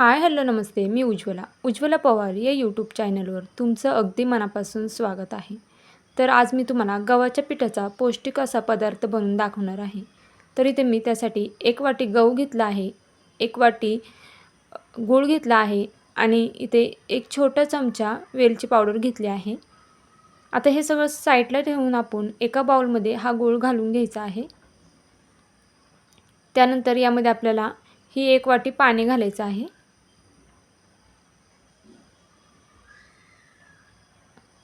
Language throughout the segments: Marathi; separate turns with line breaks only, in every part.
हाय हॅलो नमस्ते. मी उज्ज्वला. उज्ज्वला पवार या यूट्यूब चॅनलवर तुमचं अगदी मनापासून स्वागत आहे. तर आज मी तुम्हाला गव्हाच्या पिठाचा पौष्टिक असा पदार्थ बनवून दाखवणार आहे. तर इथे मी त्यासाठी एक वाटी गहू घेतला आहे एक वाटी गूळ घेतला आहे आणि इथे एक छोटा चमचा वेलची पावडर घेतली आहे. आता हे सगळं साईडला ठेवून आपण एका बाउलमध्ये हा गूळ घालून घ्यायचा आहे. त्यानंतर यामध्ये आपल्याला ही एक वाटी पाणी घालायचं आहे.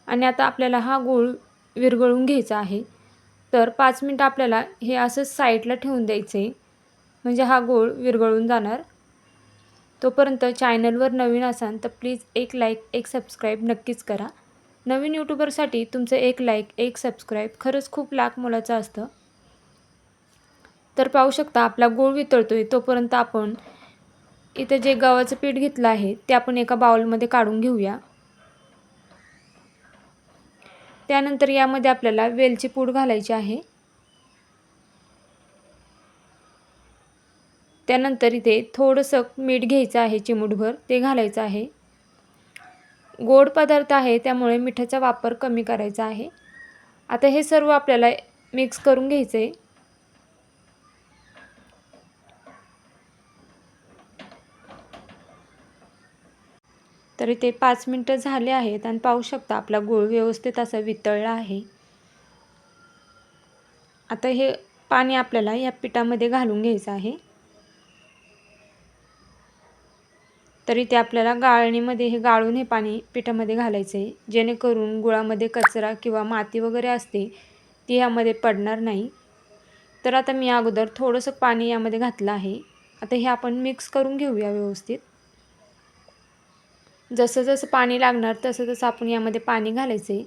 आणि आता आपल्याला हा गूळ विरघळून घ्यायचा आहे. तर पाच मिनटं आपल्याला हे असंच साईडला ठेवून द्यायचं. आहे म्हणजे हा गूळ विरघळून जाणार. तोपर्यंत चॅनलवर नवीन असाल तर प्लीज एक लाईक एक सबस्क्राईब नक्कीच करा. नवीन यूट्यूबरसाठी तुमचं एक लाईक एक सबस्क्राईब खरंच खूप लाख मोलाचं असतं. तर पाहू शकता आपला गूळ वितळतो आहे तोपर्यंत आपण इथं जे गव्हाचं पीठ घेतलं आहे ते आपण एका बाउलमध्ये काढून घेऊया. त्यानंतर यामध्ये आपल्याला वेलची पूड घालायची आहे. त्यानंतर इथे थोडंसं मीठ घ्यायचं आहे चिमूटभर ते घालायचं आहे. गोड पदार्थ आहे त्यामुळे मिठाचा वापर कमी करायचा आहे. आता हे सर्व आपल्याला मिक्स करून घ्यायचं आहे तर इथे पाच मिनटं झाले आहेत आणि पाहू शकता आपला गूळ व्यवस्थित असा वितळला आहे. आता हे पाणी आपल्याला या पिठामध्ये घालून घ्यायचं आहे. तर इथे आपल्याला गाळणीमध्ये हे गाळून हे पाणी पिठामध्ये घालायचं आहे जेणेकरून गुळामध्ये कचरा किंवा माती वगैरे असते ती यामध्ये पडणार नाही. तर आता मी अगोदर थोडंसं पाणी यामध्ये घातलं आहे. आता हे आपण मिक्स करून घेऊया व्यवस्थित. जसं जसं पाणी लागणार तसं तसं आपण यामध्ये पाणी घालायचं आहे.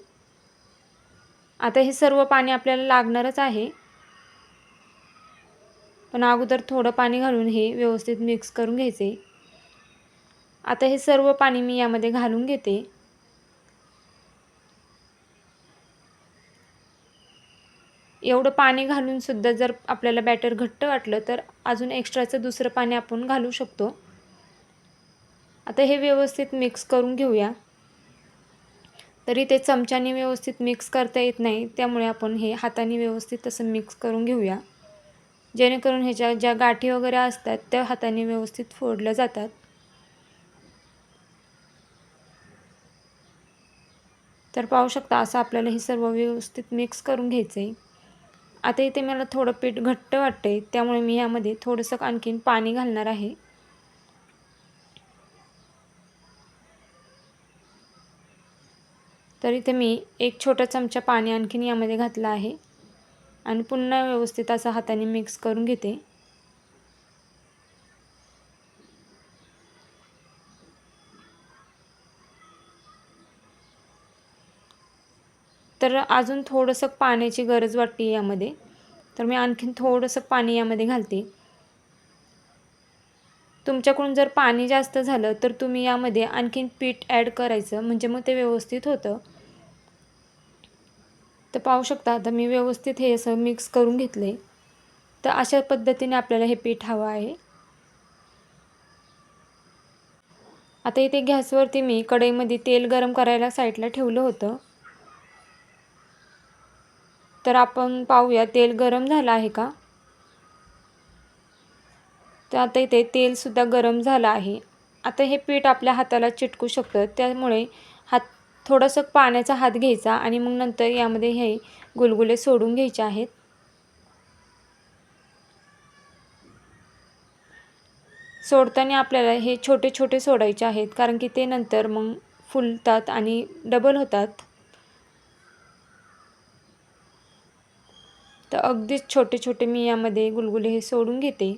आता हे सर्व पाणी आपल्याला लागणारच आहे. पण अगोदर थोडं पाणी घालून हे व्यवस्थित मिक्स करून घ्यायचे. आता हे सर्व पाणी मी यामध्ये घालून घेते. एवढं पाणी घालून सुद्धा जर आपल्याला बॅटर घट्ट वाटलं तर अजून एक्स्ट्राचं दुसरं पाणी आपण घालू शकतो. आता हे व्यवस्थित मिक्स करून घेऊया. तरी ते चमच्याने व्यवस्थित मिक्स करता येत नाही त्यामुळे आपण हे हाताने व्यवस्थित तसं मिक्स करून घेऊया. जेणेकरून ह्याच्या ज्या गाठी वगैरे असतात त्या हाताने व्यवस्थित फोडल्या जातात. तर पाहू शकता असं आपल्याला हे सर्व व्यवस्थित मिक्स करून घ्यायचं आहे आता इथे मला थोडं पीठ घट्ट वाटतं त्यामुळे मी यामध्ये थोडंसं आणखीन पाणी घालणार आहे. तर इथे मी एक छोटा चमचा पाणी आणखीन यामध्ये घातलं आहे. आणि पुन्हा व्यवस्थित असं हाताने मिक्स करून घेते. तर अजून थोडंसं पाण्याची गरज वाटते यामध्ये. तर मी आणखीन थोडंसं पाणी यामध्ये घालते. तुमच्याकडून जर पाणी जास्त झालं तर तुम्ही यामध्ये आणखीन पीठ ॲड करायचं. म्हणजे मग ते व्यवस्थित होतं. तर पाहू शकता आता मी व्यवस्थित हे असं मिक्स करून घेतले तर अशा पद्धतीने आपल्याला हे पीठ हवं आहे. आता इथे गॅसवरती मी कढईमध्ये तेल गरम करायला साईडला ठेवलं होतं. तर आपण पाहूया तेल गरम झालं आहे का? तर आता इथे तेलसुद्धा गरम झालं आहे. आता हे पीठ आपल्या हाताला चिटकू शकतं. त्यामुळे हात थोडंसं पाण्याचा हात घ्यायचा आणि मग नंतर यामध्ये हे गुलगुले सोडून घ्यायचे आहेत. सोडताना आपल्याला हे छोटे छोटे सोडायचे आहेत. कारण की ते नंतर मग फुलतात आणि डबल होतात. तर अगदीच छोटे छोटे मी यामध्ये गुलगुले हे सोडून घेते.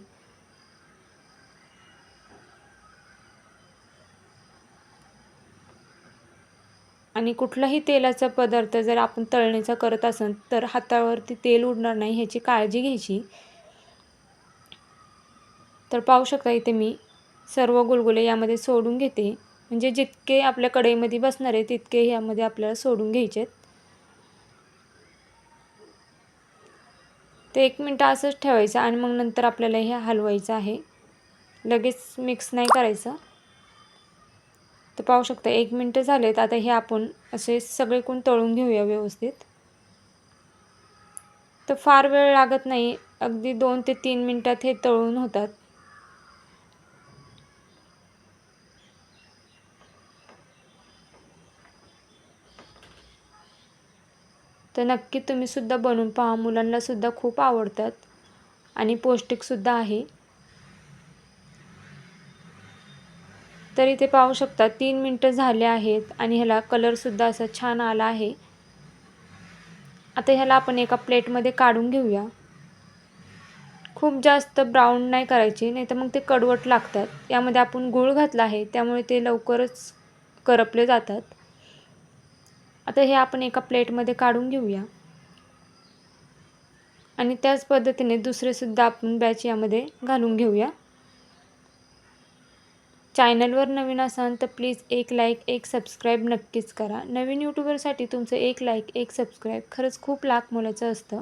आणि कुठलाही तेलाचा पदार्थ जर आपण तळणीचा करत असेल तर हातावरती तेल उडणार नाही ह्याची काळजी घ्यायची. तर पाहू शकता इथे मी सर्व गुलगुले यामध्ये सोडून घेते. म्हणजे जितके आपल्या कढईमध्ये बसणार आहे तितके यामध्ये आपल्याला सोडून घ्यायचे ते एक मिनटं असंच ठेवायचं आणि मग नंतर आपल्याला हे हलवायचं आहे. लगेच मिक्स नाही करायचं. तर पाहू शकता एक मिनटं झालेत. आता हे आपण असे सगळीकडून तळून घेऊया व्यवस्थित. तर फार वेळ लागत नाही. अगदी दोन ते तीन मिनटात हे तळून होतात. तर नक्की तुम्हीसुद्धा बनवून पहा. मुलांनासुद्धा खूप आवडतात. आणि पौष्टिकसुद्धा आहे. तर इथे पाहू शकता तीन मिनटं झाले आहेत आणि ह्याला कलरसुद्धा असा छान आला आहे. आता ह्याला आपण एका प्लेटमध्ये काढून घेऊया. खूप जास्त ब्राऊन नाही करायची नाही तर मग ते कडवट लागतात. यामध्ये आपण गूळ घातला आहे त्यामुळे ते लवकरच करपले जातात. आता हे आपण एका प्लेटमध्ये काढून घेऊया. आणि त्याच पद्धतीने दुसरेसुद्धा आपण बॅच यामध्ये घालून घेऊया. चॅनलवर नवीन असाल तर प्लीज एक लाईक एक सबस्क्राईब नक्कीच करा. नवीन यूट्यूबरसाठी तुमचं एक लाईक एक सबस्क्राईब खरंच खूप लाख मोलाचं असतं.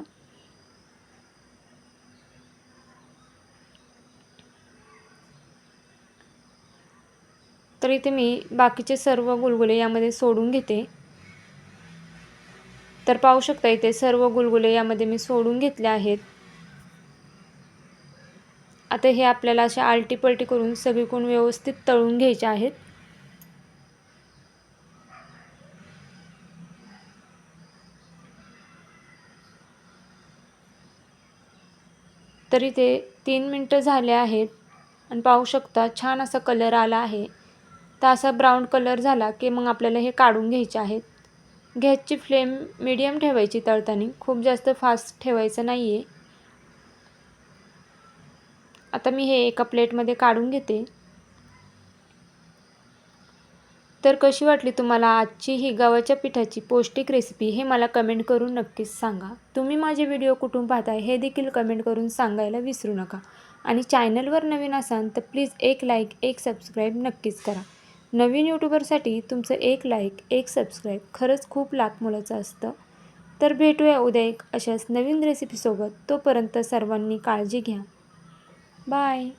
तर इथे मी बाकीचे सर्व गुलगुले यामध्ये सोडून घेते. तर पाहू शकता इथे सर्व गुलगुले यामध्ये मी सोडून घेतले आहेत. आता हे आपल्याला अशा आलटीपलटी करून सगळीकडून व्यवस्थित तळून घ्यायचे आहेत. तरी ते तीन मिनटं झाले आहेत आणि पाहू शकता छान असा कलर आला आहे. तर असा ब्राऊन कलर झाला की मग आपल्याला हे काढून घ्यायचे आहेत. गॅसची फ्लेम मिडियम ठेवायची तळताना. खूप जास्त फास्ट ठेवायचं नाही आहे आता मी हे एका प्लेटमध्ये काढून घेते. तर कशी वाटली तुम्हाला आजची ही गव्हाच्या पिठाची पौष्टिक रेसिपी हे मला कमेंट करून नक्कीच सांगा. तुम्ही माझे व्हिडिओ कुठून पाहताय हे देखील कमेंट करून सांगायला विसरू नका. आणि चॅनलवर नवीन असाल तर प्लीज एक लाईक एक सबस्क्राईब नक्कीच करा. नवीन यूट्यूबरसाठी तुमचं एक लाईक एक सबस्क्राईब खरंच खूप लाख असतं. तर भेटूया उद्या एक अशाच नवीन रेसिपीसोबत तोपर्यंत सर्वांनी काळजी घ्या. Bye.